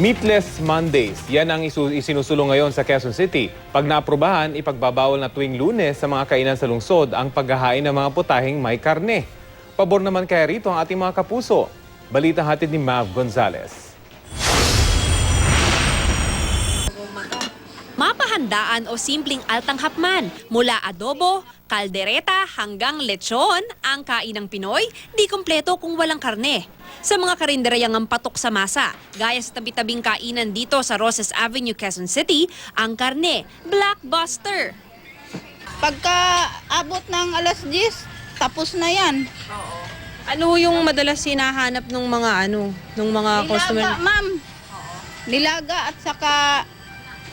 Meatless Mondays, yan ang isinusulong ngayon sa Quezon City. Pag naaprubahan, ipagbabawal na tuwing lunes sa mga kainan sa lungsod ang paghahain ng mga putahing may karne. Pabor naman kaya rito ang ating mga kapuso. Balita hatid ni Mav Gonzalez. Mapahandaan o simpleng altang hapman mula adobo, kaldereta hanggang lechon, ang kainang Pinoy, di kumpleto kung walang karne. Sa mga karinderayang ang patok sa masa, gaya sa tabi-tabing kainan dito sa Roses Avenue, Quezon City, ang karne, blockbuster. Pagka abot ng alas 10, tapos na yan. Ano yung madalas hinahanap ng mga ano, ng mga customer? Nilaga, ma'am. Nilaga at saka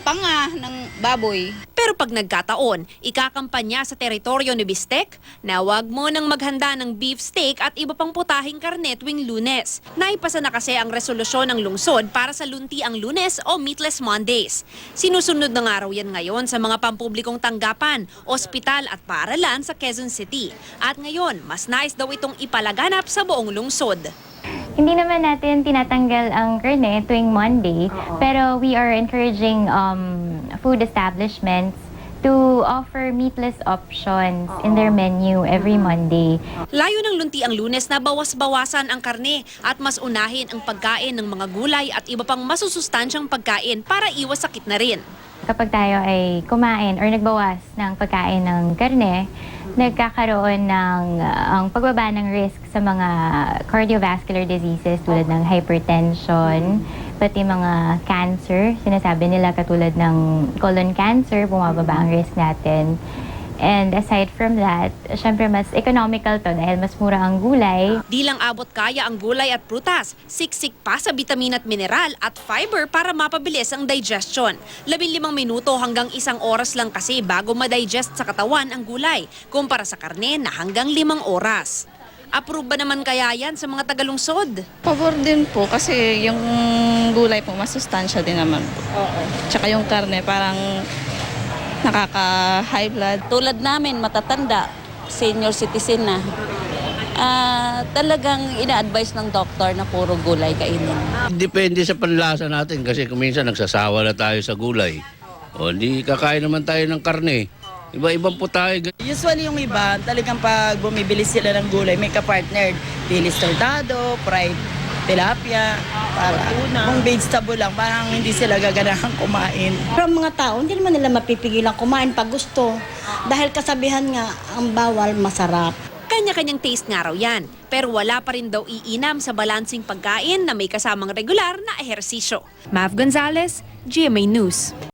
panga ng baboy. Pero pag nagkataon, ikakampanya sa teritoryo ni Bistek na wag mo nang maghanda ng beef steak at iba pang putahing karne tuwing lunes. Naipasa na kasi ang resolusyon ng lungsod para sa lunti ang lunes o meatless Mondays. Sinusunod na nga raw yan ngayon sa mga pampublikong tanggapan, ospital at paaralan sa Quezon City. At ngayon, mas nais daw itong ipalaganap sa buong lungsod. Hindi naman natin tinatanggal ang karne tuwing Monday, pero we are encouraging um, food establishments to offer meatless options in their menu every Monday. Layo ng lunti ang lunes na bawas-bawasan ang karne at mas unahin ang pagkain ng mga gulay at iba pang masusustansyang pagkain para iwas sakit na rin. Kapag tayo ay kumain or nagbawas ng pagkain ng karne, nagkakaroon ng uh, ang pagbaba ng risk sa mga cardiovascular diseases tulad ng hypertension, pati mga cancer. Sinasabi nila katulad ng colon cancer, bumababa ang risk natin. And aside from that, syempre mas economical to dahil mas mura ang gulay. Di lang abot kaya ang gulay at prutas, siksik pa sa bitamin at mineral at fiber para mapabilis ang digestion. Labing limang minuto hanggang isang oras lang kasi bago ma-digest sa katawan ang gulay, kumpara sa karne na hanggang limang oras. Approve ba naman kaya yan sa mga tagalungsod? Pabor din po kasi yung gulay po masustansya din naman po. Tsaka yung karne parang nakaka-high blood. Tulad namin, matatanda, senior citizen na, ah, talagang ina-advise ng doktor na puro gulay kainin. Depende sa panlasa natin kasi kung minsan nagsasawa na tayo sa gulay. O di kakain naman tayo ng karne. Iba-ibang po tayo. Usually yung iba, talagang pag bumibili sila ng gulay, may kapartner, dilis tordado, fried tilapia, para kung vegetable lang, parang hindi sila gaganahang kumain. Pero ang mga tao, hindi naman nila mapipigilan kumain pag gusto. Dahil kasabihan nga, ang bawal masarap. Kanya-kanyang taste nga raw yan. Pero wala pa rin daw iinam sa balancing pagkain na may kasamang regular na ehersisyo. Mav Gonzalez, GMA News.